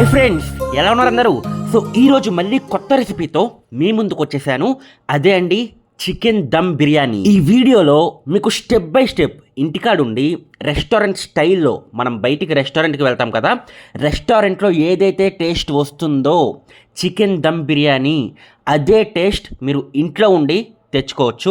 Hi friends ఎలా ఉన్నారు అందరూ? సో ఈరోజు మళ్ళీ కొత్త రెసిపీతో మీ ముందుకు వచ్చేసాను. అదే అండి చికెన్ దమ్ బిర్యానీ ఈ వీడియోలో మీకు స్టెప్ బై స్టెప్ ఇంటికాడుండి రెస్టారెంట్ స్టైల్లో మనం బయటికి రెస్టారెంట్కి వెళ్తాం కదా రెస్టారెంట్లో ఏదైతే టేస్ట్ వస్తుందో చికెన్ దమ్ బిర్యానీ అదే టేస్ట్ మీరు ఇంట్లో ఉండి తెచ్చుకోవచ్చు.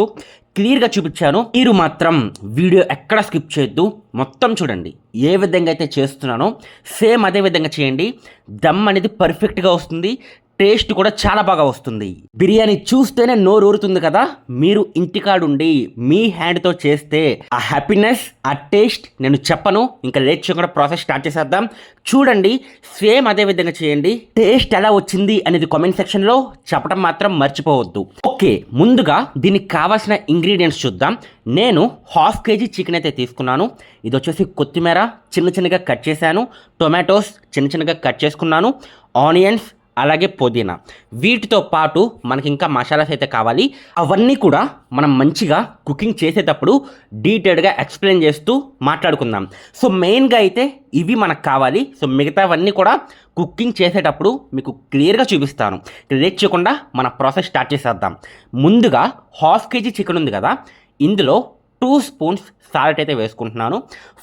క్లియర్గా చూపించాను. మీరు మాత్రం వీడియో ఎక్కడ స్కిప్ చేయొద్దు. మొత్తం చూడండి. ఏ విధంగా అయితే చేస్తున్నానో సేమ్ అదే విధంగా చేయండి. దమ్ అనేది పర్ఫెక్ట్గా వస్తుంది. టేస్ట్ కూడా చాలా బాగా వస్తుంది. బిర్యానీ చూస్తేనే నోరు ఊరుతుంది కదా? మీరు ఇంటికాడుండి మీ హ్యాండ్తో చేస్తే ఆ హ్యాపీనెస్ ఆ టేస్ట్ నేను చెప్పను. ఇంకా లేట్ చేయకుండా ప్రాసెస్ స్టార్ట్ చేసేద్దాం. చూడండి సేమ్ అదే విధంగా చేయండి. టేస్ట్ ఎలా వచ్చింది అనేది కామెంట్ సెక్షన్లో చెప్పడం మాత్రం మర్చిపోవద్దు. ఓకే ముందుగా దీనికి కావాల్సిన ఇంగ్రీడియంట్స్ చూద్దాం. నేను హాఫ్ కేజీ చికెన్ అయితే తీసుకున్నాను. ఇది వచ్చేసి కొత్తిమీర చిన్న చిన్నగా కట్ చేశాను. టొమాటోస్ చిన్న చిన్నగా కట్ చేసుకున్నాను. ఆనియన్స్ అలాగే పుదీనా. వీటితో పాటు మనకి ఇంకా మసాలాస్ అయితే కావాలి. అవన్నీ కూడా మనం మంచిగా కుకింగ్ చేసేటప్పుడు డీటెయిల్డ్గా ఎక్స్ప్లెయిన్ చేస్తూ మాట్లాడుకుందాం. సో మెయిన్గా అయితే ఇవి మనకు కావాలి. సో మిగతావన్నీ కూడా కుకింగ్ చేసేటప్పుడు మీకు క్లియర్గా చూపిస్తాను. లేట్ చేయకుండా మన ప్రాసెస్ స్టార్ట్ చేసేద్దాం. ముందుగా హాఫ్ కేజీ చికెన్ ఉంది కదా. ఇందులో టూ స్పూన్స్ సాల్ట్ అయితే వేసుకుంటున్నాను.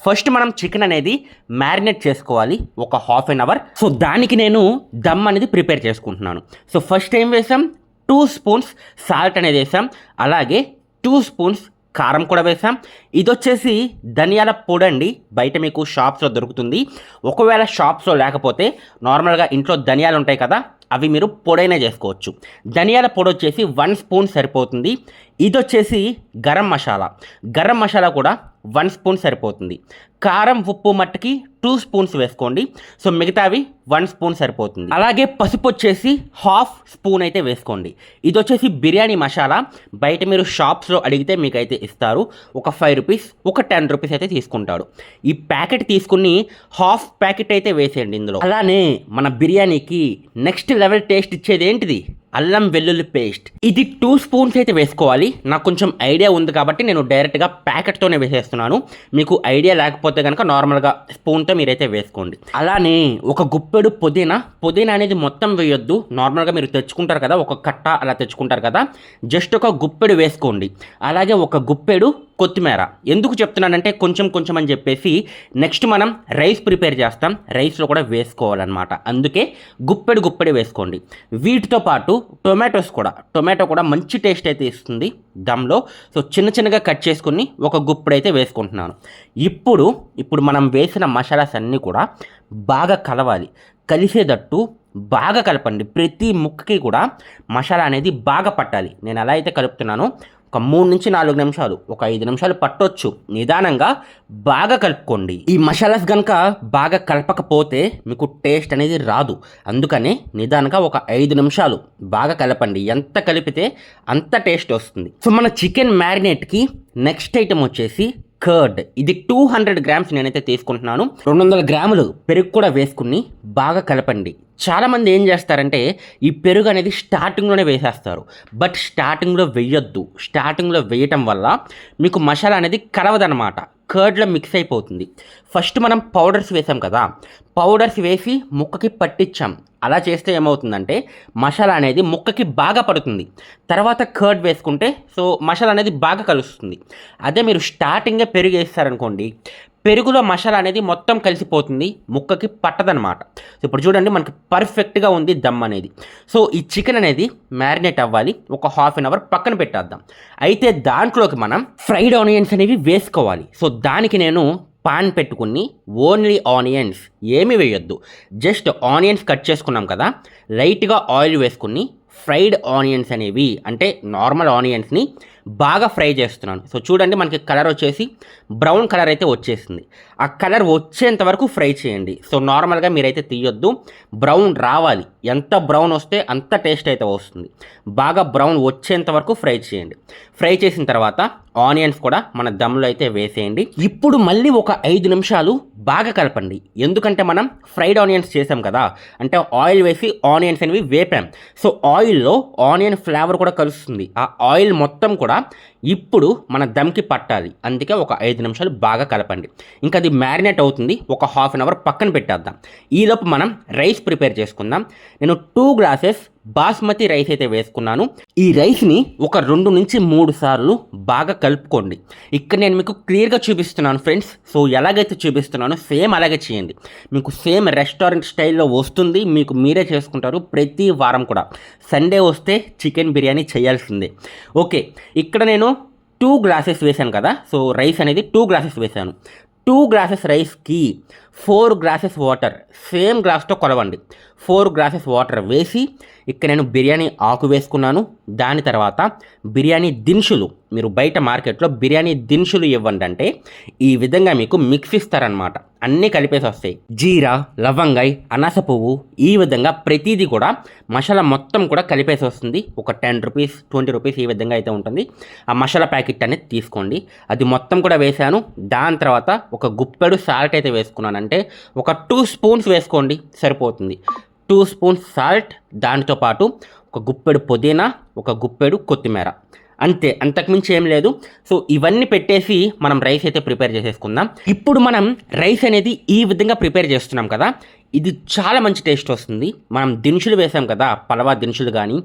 ఫస్ట్ మనం చికెన్ అనేది మ్యారినేట్ చేసుకోవాలి. ఒక హాఫ్ అన్ అవర్ సో దానికి నేను దమ్ అనేది ప్రిపేర్ చేసుకుంటున్నాను. సో ఫస్ట్ ఏం వేసాం? టూ స్పూన్స్ సాల్ట్ అనేది వేసాం. అలాగే టూ స్పూన్స్ కారం కూడా వేసాం. ఇది వచ్చేసి ధనియాల పొడి అండి. బయట మీకు షాప్స్లో దొరుకుతుంది. ఒకవేళ షాప్స్లో లేకపోతే నార్మల్గా ఇంట్లో ధనియాలు ఉంటాయి కదా అవి మీరు పొడైనా చేసుకోవచ్చు. ధనియాల పొడి వచ్చేసి వన్ స్పూన్ సరిపోతుంది. ఇది వచ్చేసి గరం మసాలా. గరం మసాలా కూడా వన్ స్పూన్ సరిపోతుంది. కారం ఉప్పు మట్టుకి టూ స్పూన్స్ వేసుకోండి. సో మిగతావి వన్ స్పూన్ సరిపోతుంది. అలాగే పసుపు వచ్చేసి హాఫ్ స్పూన్ అయితే వేసుకోండి. ఇది వచ్చేసి బిర్యానీ మసాలా. బయట మీరు షాప్స్లో అడిగితే మీకు అయితే ఇస్తారు. ఒక ఫైవ్ రూపీస్ ఒక టెన్ రూపీస్ అయితే తీసుకుంటాడు ఈ ప్యాకెట్ తీసుకుని హాఫ్ ప్యాకెట్ అయితే వేసేయండి ఇందులో. అలానే మన బిర్యానీకి నెక్స్ట్ లెవెల్ టేస్ట్ ఇచ్చేది ఏంటిది? అల్లం వెల్లుల్లి పేస్ట్ ఇది టూ స్పూన్స్ అయితే వేసుకోవాలి. నాకు కొంచెం ఐడియా ఉంది కాబట్టి నేను డైరెక్ట్గా ప్యాకెట్తోనే వేసేస్తున్నాను. మీకు ఐడియా లేకపోతే కనుక నార్మల్గా స్పూన్తో మీరైతే వేసుకోండి. అలానే ఒక గుప్పెడు పుదీనా పుదీనా అనేది మొత్తం వేయొద్దు. నార్మల్గా మీరు తెచ్చుకుంటారు కదా ఒక కట్ట అలా తెచ్చుకుంటారు కదా జస్ట్ ఒక గుప్పెడు వేసుకోండి. అలాగే ఒక గుప్పెడు కొత్తిమీర. ఎందుకు చెప్తున్నానంటే కొంచెం కొంచెం అని చెప్పేసి నెక్స్ట్ మనం రైస్ ప్రిపేర్ చేస్తాం. రైస్లో కూడా వేసుకోవాలన్నమాట. అందుకే గుప్పెడు గుప్పెడు వేసుకోండి. వీటితో పాటు టొమాటోస్ కూడా. టొమాటో కూడా మంచి టేస్ట్ అయితే ఇస్తుంది దమ్లో సో చిన్న చిన్నగా కట్ చేసుకుని ఒక గుప్పెడు అయితే వేసుకుంటున్నాను. ఇప్పుడు ఇప్పుడు మనం వేసిన మసాలాస్ అన్నీ కూడా బాగా కలవాలి. కలిసేటట్టు బాగా కలపండి. ప్రతి ముక్కకి కూడా మసాలా అనేది బాగా పట్టాలి. నేను ఎలా అయితే కలుపుతున్నానో. ఒక మూడు నుంచి నాలుగు నిమిషాలు ఒక ఐదు నిమిషాలు పట్టొచ్చు. నిదానంగా బాగా కలుపుకోండి. ఈ మసాలాస్ కనుక బాగా కలపకపోతే మీకు టేస్ట్ అనేది రాదు. అందుకనే నిదానంగా ఒక ఐదు నిమిషాలు బాగా కలపండి. ఎంత కలిపితే అంత టేస్ట్ వస్తుంది. సో మన చికెన్ మ్యారినేట్కి నెక్స్ట్ ఐటెం వచ్చేసి కర్డ్. ఇది టూ హండ్రెడ్ గ్రామ్స్ నేనైతే తీసుకుంటున్నాను. రెండు వందల గ్రాములు పెరుగు కూడా వేసుకుని బాగా కలపండి. చాలామంది ఏం చేస్తారంటే ఈ పెరుగు అనేది స్టార్టింగ్లోనే వేసేస్తారు. బట్ స్టార్టింగ్లో వేయొద్దు. స్టార్టింగ్లో వేయటం వల్ల మీకు మసాలా అనేది కలవదనమాట కర్డ్లో మిక్స్ అయిపోతుంది. ఫస్ట్ మనం పౌడర్స్ వేసాం కదా పౌడర్స్ వేసి ముక్కకి పట్టించాం అలా చేస్తే ఏమవుతుందంటే మసాలా అనేది ముక్కకి బాగా పడుతుంది. తర్వాత కర్డ్ వేసుకుంటే సో మసాలా అనేది బాగా కలుస్తుంది. అదే మీరు స్టార్టింగే పెరుగు వేస్తారనుకోండి పెరుగులో మసాలా అనేది మొత్తం కలిసిపోతుంది. ముక్కకి పట్టదనమాట సో ఇప్పుడు చూడండి మనకి పర్ఫెక్ట్గా ఉంది దమ్ అనేది. సో ఈ చికెన్ అనేది మ్యారినేట్ అవ్వాలి. ఒక హాఫ్ అన్ అవర్ పక్కన పెట్టేద్దాం. అయితే దాంట్లోకి మనం ఫ్రైడ్ ఆనియన్స్ అనేవి వేసుకోవాలి. సో దానికి నేను పాన్ పెట్టుకుని ఓన్లీ ఆనియన్స్ ఏమి వేయొద్దు. జస్ట్ ఆనియన్స్ కట్ చేసుకున్నాం కదా లైట్గా ఆయిల్ వేసుకుని ఫ్రైడ్ ఆనియన్స్ అనేవి అంటే నార్మల్ ఆనియన్స్ని బాగా ఫ్రై చేస్తున్నాను. సో చూడండి మనకి కలర్ వచ్చేసి బ్రౌన్ కలర్ అయితే వచ్చేసింది. ఆ కలర్ వచ్చేంత వరకు ఫ్రై చేయండి. సో నార్మల్గా మీరైతే తీయొద్దు. బ్రౌన్ రావాలి. ఎంత బ్రౌన్ వస్తే అంత టేస్ట్ అయితే వస్తుంది. బాగా బ్రౌన్ వచ్చేంత వరకు ఫ్రై చేయండి. ఫ్రై చేసిన తర్వాత ఆనియన్స్ కూడా మన దమ్లో అయితే వేసేయండి. ఇప్పుడు మళ్ళీ ఒక ఐదు నిమిషాలు బాగా కలపండి. ఎందుకంటే మనం ఫ్రైడ్ ఆనియన్స్ చేసాం కదా అంటే ఆయిల్ వేసి ఆనియన్స్ అనేవి వేపాం. సో ఆయిల్లో ఆనియన్ ఫ్లేవర్ కూడా కలుస్తుంది. ఆ ఆయిల్ మొత్తం కూడా ఇప్పుడు మన దమ్కి పట్టాలి. అందుకే ఒక ఐదు నిమిషాలు బాగా కలపండి. ఇంకా అది మ్యారినేట్ అవుతుంది. ఒక హాఫ్ అన్ అవర్ పక్కన పెట్టేద్దాం. ఈలోపు మనం రైస్ ప్రిపేర్ చేసుకుందాం. నేను టూ గ్లాసెస్ బాస్మతి రైస్ అయితే వేసుకున్నాను. ఈ రైస్ని ఒక రెండు నుంచి మూడు సార్లు బాగా కలుపుకోండి. ఇక్కడ నేను మీకు క్లియర్గా చూపిస్తున్నాను ఫ్రెండ్స్. సో ఎలాగైతే చూపిస్తున్నానో సేమ్ అలాగే చేయండి. మీకు సేమ్ రెస్టారెంట్ స్టైల్లో వస్తుంది. మీకు మీరే చేసుకుంటారు ప్రతి వారం కూడా. సండే వస్తే చికెన్ బిర్యానీ చేయాల్సిందే. ఓకే. ఇక్కడ నేను టూ గ్లాసెస్ వేశాను కదా. సో రైస్ అనేది టూ గ్లాసెస్ వేశాను. టూ గ్లాసెస్ రైస్కి ఫోర్ గ్లాసెస్ వాటర్ సేమ్ గ్లాస్తో కొలవండి. ఫోర్ గ్లాసెస్ వాటర్ వేసి ఇక్కడ నేను బిర్యానీ ఆకు వేసుకున్నాను. దాని తర్వాత బిర్యానీ దినుసులు మీరు బయట మార్కెట్లో బిర్యానీ దినుసులు ఇవ్వండి అంటే ఈ విధంగా మీకు మిక్స్ ఇస్తారనమాట అన్నీ కలిపేసి వస్తాయి. జీరా లవంగాయ్ అనాస పువ్వు ఈ విధంగా ప్రతిదీ కూడా మసాలా మొత్తం కూడా కలిపేసి వస్తుంది. ఒక టెన్ రూపీస్ ట్వంటీ రూపీస్ ఈ విధంగా అయితే ఉంటుంది. ఆ మసాలా ప్యాకెట్ అనేది తీసుకోండి. అది మొత్తం కూడా వేసాను. దాని తర్వాత ఒక గుప్పెడు సాల్ట్ అయితే వేసుకున్నాను అంటే ఒక టూ స్పూన్స్ వేసుకోండి సరిపోతుంది. టూ స్పూన్స్ సాల్ట్ దానితో పాటు ఒక గుప్పెడు పుదీనా ఒక గుప్పెడు కొత్తిమీర. అంతే అంతకుమించి ఏం లేదు. సో ఇవన్నీ పెట్టేసి మనం రైస్ అయితే ప్రిపేర్ చేసేసుకుందాం. ఇప్పుడు మనం రైస్ అనేది ఈ విధంగా ప్రిపేర్ చేస్తున్నాం కదా ఇది చాలా మంచి టేస్ట్ వస్తుంది. మనం దినుసులు వేసాం కదా పలవా దినుసులు కానీ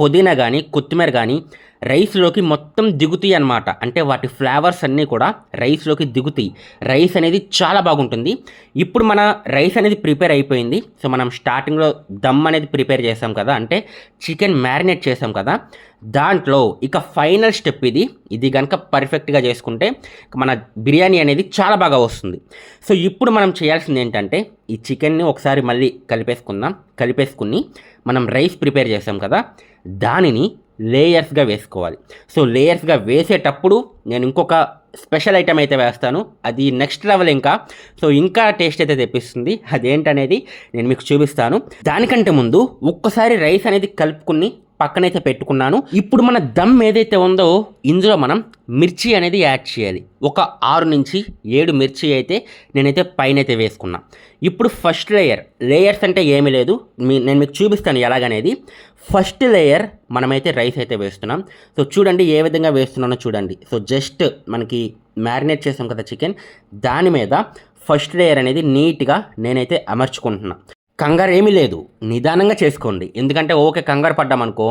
పుదీనా కానీ కొత్తిమీర కానీ రైస్లోకి మొత్తం దిగుతాయి అనమాట అంటే వాటి ఫ్లేవర్స్ అన్నీ కూడా రైస్లోకి దిగుతాయి. రైస్ అనేది చాలా బాగుంటుంది. ఇప్పుడు మన రైస్ అనేది ప్రిపేర్ అయిపోయింది. సో మనం స్టార్టింగ్లో దమ్ అనేది ప్రిపేర్ చేసాం కదా. అంటే చికెన్ మ్యారినేట్ చేసాం కదా. దాంట్లో ఇక ఫైనల్ స్టెప్ ఇది. ఇది కనుక పర్ఫెక్ట్గా చేసుకుంటే మన బిర్యానీ అనేది చాలా బాగా వస్తుంది. సో ఇప్పుడు మనం చేయాల్సింది ఏంటంటే ఈ చికెన్ని ఒకసారి మళ్ళీ కలిపేసుకుందాం. కలిపేసుకుని మనం రైస్ ప్రిపేర్ చేసాం కదా. దానిని లేయర్స్గా వేసుకోవాలి. సో లేయర్స్గా వేసేటప్పుడు నేను ఇంకొక స్పెషల్ ఐటెం అయితే వేస్తాను. అది నెక్స్ట్ లెవెల్ ఇంకా. సో ఇంకా టేస్ట్ అయితే తెప్పిస్తుంది. అదేంటనేది నేను మీకు చూపిస్తాను. దానికంటే ముందు ఒక్కసారి రైస్ అనేది కలుపుకుని పక్కనైతే పెట్టుకున్నాను. ఇప్పుడు మన దమ్ ఏదైతే ఉందో ఇందులో మనం మిర్చి అనేది యాడ్ చేయాలి. ఒక ఆరు నుంచి ఏడు మిర్చి అయితే నేనైతే పైన అయితే వేసుకున్నా. ఇప్పుడు ఫస్ట్ లేయర్ లేయర్స్ అంటే ఏమీ లేదు. మీ నేను మీకు చూపిస్తాను ఎలాగనేది. ఫస్ట్ లేయర్ మనమైతే రైస్ అయితే వేస్తున్నాం. సో చూడండి ఏ విధంగా వేస్తున్నానో చూడండి. సో జస్ట్ మనకి మ్యారినేట్ చేసాం కదా చికెన్ దాని మీద ఫస్ట్ లేయర్ అనేది నీట్గా నేనైతే అమర్చుకుంటున్నాను కంగారు ఏమీ లేదు. నిదానంగా చేసుకోండి. ఎందుకంటే ఓకే కంగారు పడ్డామనుకో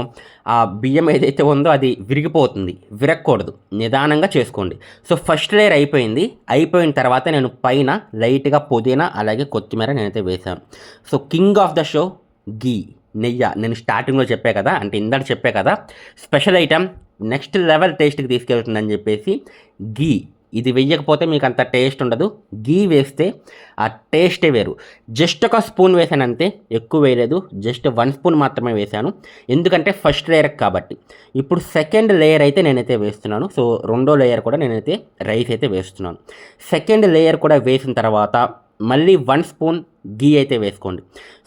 ఆ బియ్యం ఏదైతే ఉందో అది విరిగిపోతుంది. విరగకూడదు నిదానంగా చేసుకోండి. సో ఫస్ట్ లేయర్ అయిపోయింది. అయిపోయిన తర్వాత నేను పైన లైట్గా పుదీనా అలాగే కొత్తిమీర నేనైతే వేశాను. So king of the show ghee నెయ్య. నేను స్టార్టింగ్లో చెప్పే కదా అంటే ఇందాక చెప్పే కదా స్పెషల్ ఐటమ్ నెక్స్ట్ లెవెల్ టేస్ట్కి తీసుకెళ్తుందని చెప్పేసి గీ. ఇది వెయ్యకపోతే మీకు అంత టేస్ట్ ఉండదు. గీ వేస్తే ఆ టేస్టే వేరు. జస్ట్ ఒక స్పూన్ వేసాను అంతే ఎక్కువ వేయలేదు. జస్ట్ వన్ స్పూన్ మాత్రమే వేశాను ఎందుకంటే ఫస్ట్ లేయర్ కాబట్టి. ఇప్పుడు సెకండ్ లేయర్ అయితే నేనైతే వేస్తున్నాను. సో రెండో లేయర్ కూడా నేనైతే రైస్ అయితే వేస్తున్నాను. సెకండ్ లేయర్ కూడా వేసిన తర్వాత మళ్ళీ వన్ స్పూన్ గీ అయితే వేసుకోండి.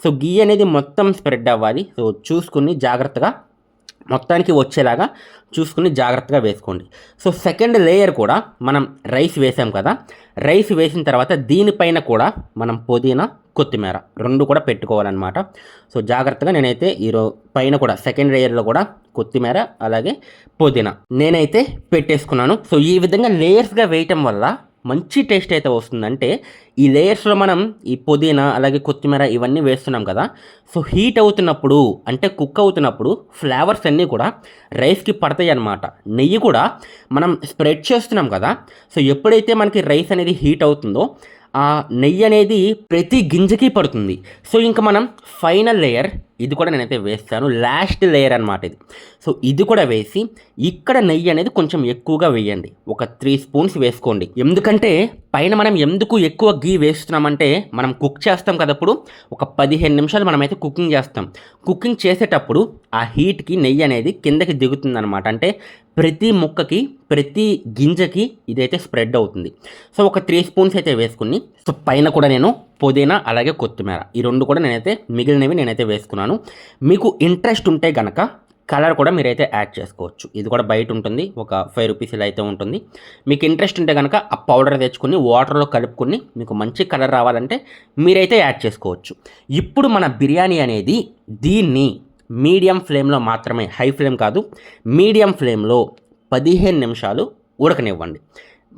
సో గీ అనేది మొత్తం స్ప్రెడ్ అవ్వాలి. సో చూసుకుని జాగ్రత్తగా మొత్తానికి వచ్చేలాగా చూసుకుని జాగ్రత్తగా వేసుకోండి. సో సెకండ్ లేయర్ కూడా మనం రైస్ వేసాం కదా రైస్ వేసిన తర్వాత దీనిపైన కూడా మనం పుదీనా కొత్తిమీర రెండు కూడా పెట్టుకోవాలన్నమాట. సో జాగ్రత్తగా నేనైతే ఈరో పైన కూడా సెకండ్ లేయర్లో కూడా కొత్తిమీర అలాగే పుదీనా నేనైతే పెట్టేసుకున్నాను. సో ఈ విధంగా లేయర్స్గా వేయటం వల్ల మంచి టేస్ట్ అయితే వస్తుందంటే ఈ లేయర్స్లో మనం ఈ పుదీనా అలాగే కొత్తిమీర ఇవన్నీ వేస్తున్నాం కదా. సో హీట్ అవుతున్నప్పుడు అంటే కుక్ అవుతున్నప్పుడు ఫ్లేవర్స్ అన్నీ కూడా రైస్కి పడతాయి అన్నమాట. నెయ్యి కూడా మనం స్ప్రెడ్ చేస్తున్నాం కదా. సో ఎప్పుడైతే మనకి రైస్ అనేది హీట్ అవుతుందో ఆ నెయ్యి అనేది ప్రతి గింజకి పడుతుంది. సో ఇంకా మనం ఫైనల్ లేయర్ ఇది కూడా నేనైతే వేస్తాను. లాస్ట్ లేయర్ అనమాట ఇది. సో ఇది కూడా వేసి ఇక్కడ నెయ్యి అనేది కొంచెం ఎక్కువగా వేయండి. ఒక త్రీ స్పూన్స్ వేసుకోండి. ఎందుకంటే పైన మనం ఎందుకు ఎక్కువ గీ వేస్తున్నామంటే మనం కుక్ చేస్తాం కదప్పుడు ఒక పదిహేను నిమిషాలు మనమైతే కుకింగ్ చేస్తాం. కుకింగ్ చేసేటప్పుడు ఆ హీట్కి నెయ్యి అనేది కిందకి దిగుతుందనమాట అంటే ప్రతి ముక్కకి ప్రతి గింజకి ఇదైతే స్ప్రెడ్ అవుతుంది. సో ఒక త్రీ స్పూన్స్ అయితే వేసుకుని సో పైన కూడా నేను పుదీనా అలాగే కొత్తిమీర. ఈ రెండు కూడా నేనైతే మిగిలినవి నేనైతే వేసుకున్నాను. మీకు ఇంట్రెస్ట్ ఉంటే గనక కలర్ కూడా మీరైతే యాడ్ చేసుకోవచ్చు. ఇది కూడా బయట ఉంటుంది. ఒక ఫైవ్ రూపీస్ ఇలా అయితే ఉంటుంది. మీకు ఇంట్రెస్ట్ ఉంటే కనుక ఆ పౌడర్ తెచ్చుకుని వాటర్లో కలుపుకుని మీకు మంచి కలర్ రావాలంటే మీరైతే యాడ్ చేసుకోవచ్చు. ఇప్పుడు మన బిర్యానీ అనేది దీన్ని మీడియం ఫ్లేమ్లో మాత్రమే హై ఫ్లేమ్ కాదు మీడియం ఫ్లేమ్లో పదిహేను నిమిషాలు ఉడకనివ్వండి.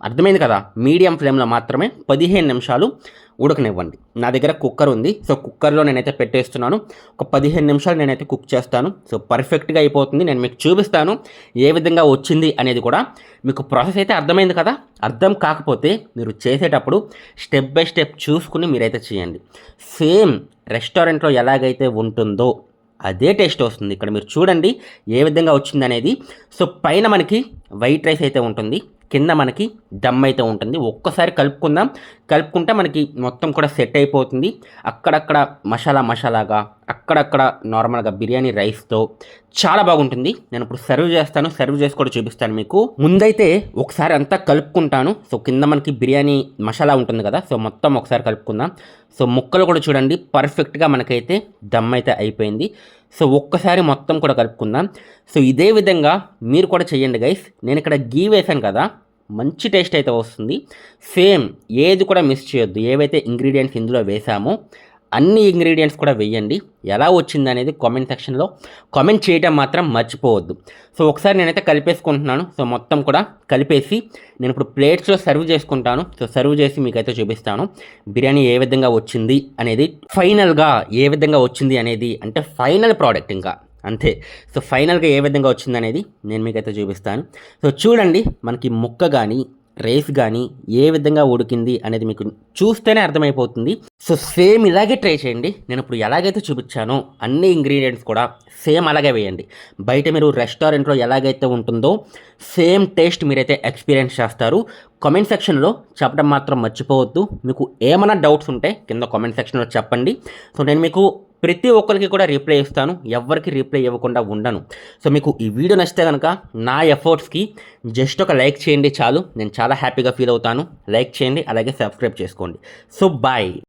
అర్థమైంది కదా? మీడియం ఫ్లేమ్లో మాత్రమే పదిహేను నిమిషాలు ఉడకనివ్వండి. నా దగ్గర కుక్కర్ ఉంది. సో కుక్కర్లో నేనైతే పెట్టేస్తున్నాను. ఒక పదిహేను నిమిషాలు నేనైతే కుక్ చేస్తాను. సో పర్ఫెక్ట్గా అయిపోతుంది. నేను మీకు చూపిస్తాను ఏ విధంగా వచ్చింది అనేది కూడా. మీకు ప్రాసెస్ అయితే అర్థమైంది కదా? అర్థం కాకపోతే మీరు చేసేటప్పుడు స్టెప్ బై స్టెప్ చూసుకుని మీరైతే చేయండి. సేమ్ రెస్టారెంట్లో ఎలాగైతే ఉంటుందో అదే టేస్ట్ వస్తుంది. ఇక్కడ మీరు చూడండి ఏ విధంగా వచ్చింది అనేది సో పైన మనకి వైట్ రైస్ అయితే ఉంటుంది. కింద మనకి దమ్ అయితే ఉంటుంది. ఒక్కసారి కలుపుకుందాం. కలుపుకుంటే మనకి మొత్తం కూడా సెట్ అయిపోతుంది. అక్కడక్కడ మసాలా మసాలాగా అక్కడక్కడ నార్మల్గా బిర్యానీ రైస్తో చాలా బాగుంటుంది. నేను ఇప్పుడు సర్వ్ చేస్తాను. సర్వ్ చేసి కూడా చూపిస్తాను మీకు. ముందైతే ఒకసారి అంతా కలుపుకుంటాను. సో కింద మనకి బిర్యానీ మసాలా ఉంటుంది కదా. సో మొత్తం ఒకసారి కలుపుకుందాం. సో ముక్కలు కూడా చూడండి. పర్ఫెక్ట్గా మనకైతే దమ్ అయితే అయిపోయింది. సో ఒక్కసారి మొత్తం కూడా కలుపుకుందాం. సో ఇదే విధంగా మీరు కూడా చేయండి గైస్. నేను ఇక్కడ గీ వేసాను కదా. మంచి టేస్ట్ అయితే వస్తుంది. సేమ్ ఏది కూడా మిస్ చేయొద్దు. ఏవైతే ఇంగ్రీడియంట్స్ ఇందులో వేసామో అన్ని ఇంగ్రీడియంట్స్ కూడా వేయండి. ఎలా వచ్చింది అనేది కామెంట్ సెక్షన్లో కామెంట్ చేయడం మాత్రం మర్చిపోవద్దు. సో ఒకసారి నేనైతే కలిపేసుకుంటున్నాను. సో మొత్తం కూడా కలిపేసి నేను ఇప్పుడు ప్లేట్స్లో సర్వ్ చేసుకుంటాను. సో సర్వ్ చేసి మీకైతే చూపిస్తాను. బిర్యానీ ఏ విధంగా వచ్చింది అనేది ఫైనల్గా ఏ విధంగా వచ్చింది అనేది అంటే ఫైనల్ ప్రోడక్ట్ ఇంకా. అంతే. సో ఫైనల్గా ఏ విధంగా వచ్చింది అనేది నేను మీకైతే చూపిస్తాను. సో చూడండి మనకి ముక్క కానీ రైస్ కానీ ఏ విధంగా ఉడికింది అనేది మీకు చూస్తేనే అర్థమైపోతుంది. సో సేమ్ ఇలాగే ట్రై చేయండి. నేను ఇప్పుడు ఎలాగైతే చూపించానో అన్ని ఇంగ్రీడియంట్స్ కూడా సేమ్ అలాగే వేయండి. బయట మీరు రెస్టారెంట్లో ఎలాగైతే ఉంటుందో సేమ్ టేస్ట్ మీరైతే ఎక్స్పీరియన్స్ చేస్తారు. కామెంట్ సెక్షన్లో చెప్పడం మాత్రం మర్చిపోవద్దు. మీకు ఏమైనా డౌట్స్ ఉంటే కింద కామెంట్ సెక్షన్లో చెప్పండి. సో నేను మీకు ప్రతి ఒక్కరికి కూడా రిప్లై ఇస్తాను. ఎవరికి రిప్లై ఇవ్వకుండా ఉండను. సో మీకు ఈ వీడియో నచ్చితే కనుక నా ఎఫర్ట్స్కి జస్ట్ ఒక లైక్ చేయండి చాలు. నేను చాలా హ్యాపీగా ఫీల్ అవుతాను. లైక్ చేయండి అలాగే సబ్స్క్రైబ్ చేసుకోండి. So bye.